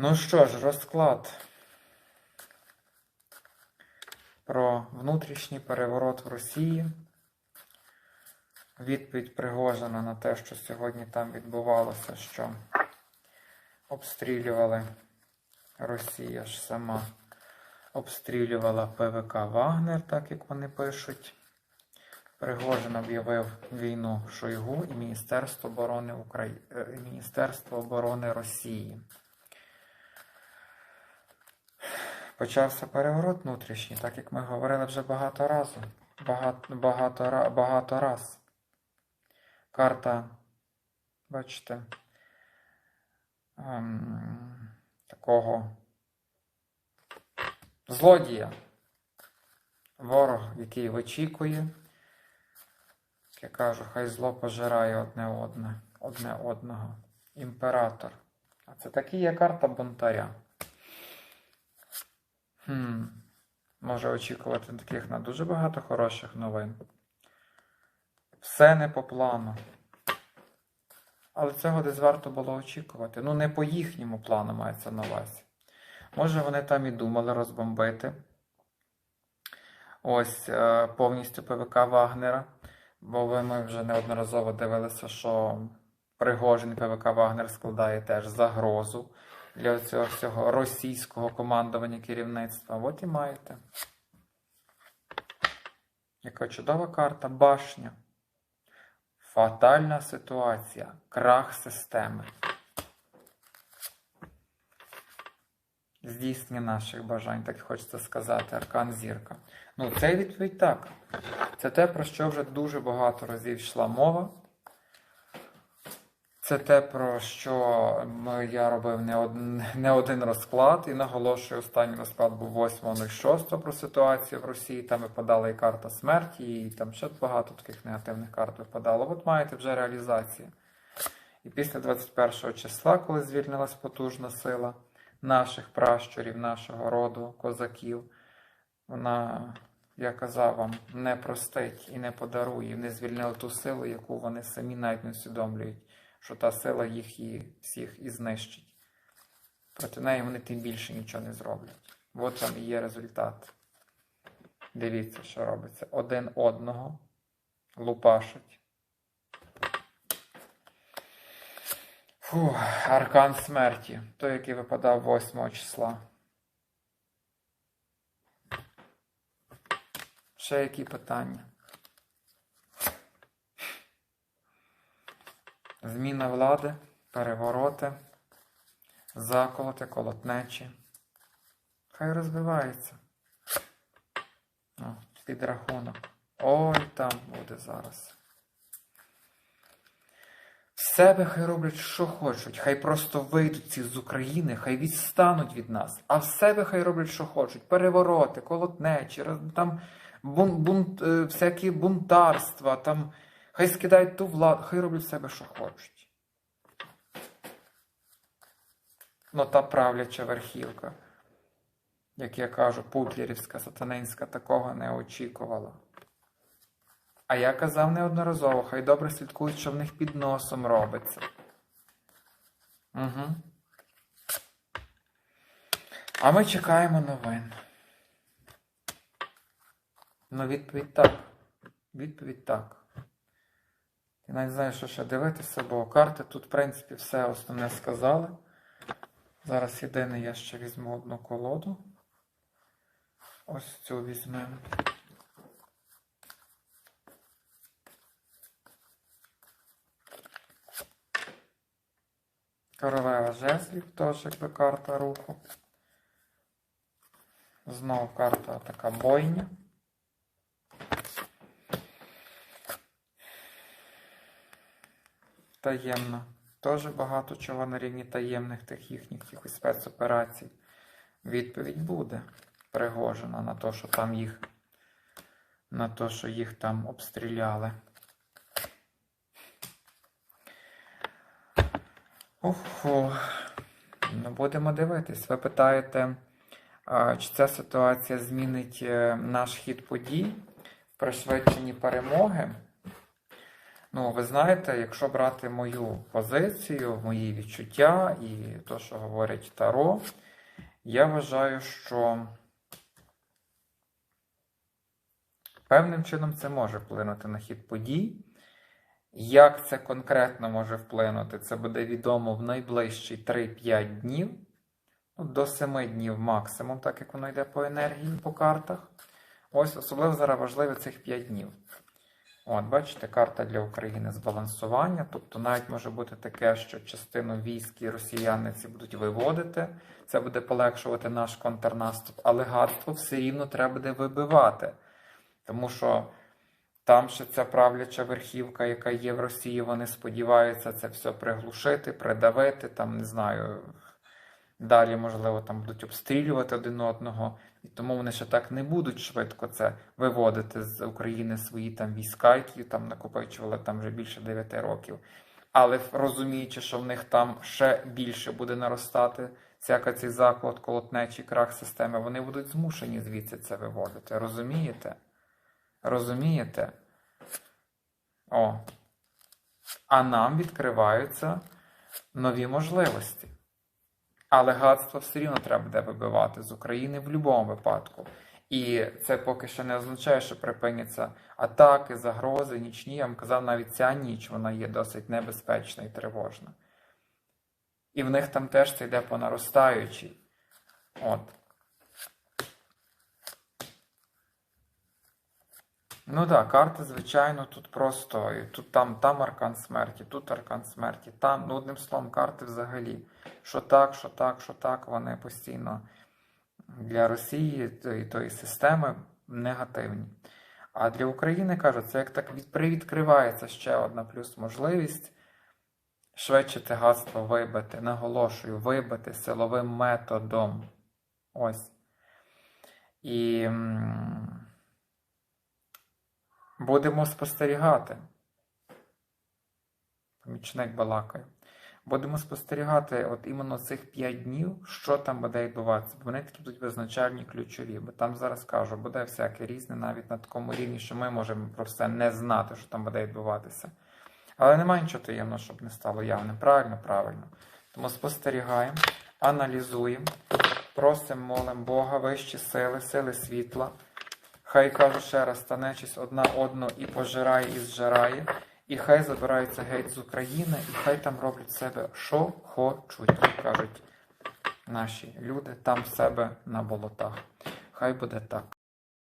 Ну що ж, розклад про внутрішній переворот в Росії. Відповідь Пригожина на те, що сьогодні там відбувалося, що обстрілювали Росія ж сама обстрілювала ПВК Вагнер, так як вони пишуть. Пригожин об'явив війну Шойгу і Міністерство оборони Украї... е, Міністерство оборони Росії. Почався переворот внутрішній, так як ми говорили вже багато разів. Багато, багато, багато раз. Карта, бачите, ем, такого злодія. Ворог, який вичікує. Як я кажу, хай зло пожирає одне одне, одне одного. Імператор. А це такі є карта бунтаря. Хм. Може очікувати таких на дуже багато хороших новин. Все не по плану. Але цього десь варто було очікувати. Ну, не по їхньому плану мається на увазі. Може, вони там і думали розбомбити. Ось е, повністю ПВК Вагнера. Бо ви ми вже неодноразово дивилися, що Пригожин ПВК Вагнер складає теж загрозу для цього всього російського командування керівництва. От і маєте. Яка чудова карта, башня. Фатальна ситуація, крах системи. Здійснення наших бажань, так хочеться сказати, аркан зірка. Ну, це відповідь так. Це те, про що вже дуже багато разів йшла мова. Це те, про що я робив не один, не один розклад, і наголошую, останній розклад був 8.06 про ситуацію в Росії. Там випадала і карта смерті, і там ще багато таких негативних карт випадало. От маєте вже реалізацію. І після 21 числа, коли звільнилась потужна сила наших пращурів, нашого роду, козаків, вона, я казав вам, не простить і не подарує, не звільнила ту силу, яку вони самі навіть не усвідомлюють, що та сила їх і всіх і знищить. Проти неї вони тим більше нічого не зроблять. От там і є результат. Дивіться, що робиться. Один одного лупашить. Фу, аркан смерті, той, який випадав 8 числа. Ще які питання? Зміна влади, перевороти, заколоти, колотнечі. Хай розбивається. О, підрахунок. Ой, там буде зараз. В себе хай роблять, що хочуть, хай просто вийдуть ці з України, хай відстануть від нас, а в себе хай роблять, що хочуть. Перевороти, колотнечі, там бун, бунт, е, всякі бунтарства, там хай скидають ту владу, хай роблять в себе, що хочуть. Ну та правляча верхівка, як я кажу, путлерівська, сатанинська, такого не очікувала. А я казав неодноразово, хай добре слідкують, що в них під носом робиться. Угу. А ми чекаємо новин. Ну, відповідь так. Відповідь так. Я навіть знаю, що ще дивитися, бо карти тут, в принципі, все основне сказали. Зараз єдине, я ще візьму одну колоду. Ось цю візьмемо. Королева жезлів, теж якби карта руху. Знову карта така бойня. Таємна. Теж багато чого на рівні таємних тих їхніх якихось спецоперацій. Відповідь буде пригожена на те, що там їх, на те, що їх там обстріляли. Уфу. Ну, будемо дивитись. Ви питаєте, чи ця ситуація змінить е, наш хід подій в пришвидшенні перемоги? Ну, ви знаєте, якщо брати мою позицію, мої відчуття і то, що говорить Таро, я вважаю, що певним чином це може вплинути на хід подій. Як це конкретно може вплинути, це буде відомо в найближчі 3-5 днів, ну, до 7 днів максимум, так як воно йде по енергії, по картах. Ось особливо зараз важливо цих 5 днів. От, бачите, карта для України збалансування. Тобто навіть може бути таке, що частину військ і росіяни ці будуть виводити. Це буде полегшувати наш контрнаступ, але гадство все рівно треба буде вибивати. Тому що там ще ця правляча верхівка, яка є в Росії, вони сподіваються це все приглушити, придавити, там, не знаю, далі, можливо, там будуть обстрілювати один одного. І тому вони ще так не будуть швидко це виводити з України свої там війська, які там накопичували там вже більше 9 років. Але розуміючи, що в них там ще більше буде наростати всяка цей заклад, колотнечий крах системи, вони будуть змушені звідси це виводити. Розумієте? Розумієте? О. А нам відкриваються нові можливості. Але гадство все рівно треба буде вибивати з України в будь-якому випадку. І це поки що не означає, що припиняться атаки, загрози, нічні. Я вам казав, навіть ця ніч вона є досить небезпечна і тривожна. І в них там теж це йде по наростаючій. От. Ну так, да, карти, звичайно, тут просто. Тут там, там аркан смерті, тут аркан смерті, там, ну, одним словом, карти взагалі. Що так, що так, що так, вони постійно для Росії і тої системи негативні. А для України кажуть, це як так від, привідкривається ще одна плюс можливість швидше гадство вибити. Наголошую, вибити силовим методом. Ось. І. Будемо спостерігати. Помічник балакає. Будемо спостерігати от іменно цих 5 днів, що там буде відбуватися. Бо вони такі будуть визначальні ключові. Бо там зараз кажу, буде всяке різне навіть на такому рівні, що ми можемо про все не знати, що там буде відбуватися. Але немає нічого таємного, щоб не стало явним. Правильно, правильно. Тому спостерігаємо, аналізуємо, просимо, молимо Бога, вищі сили, сили світла. Хай кажу ще раз, та одна одну і пожирає, і зжирає, і хай забираються геть з України, і хай там роблять себе, що хочуть, кажуть наші люди, там себе на болотах. Хай буде так.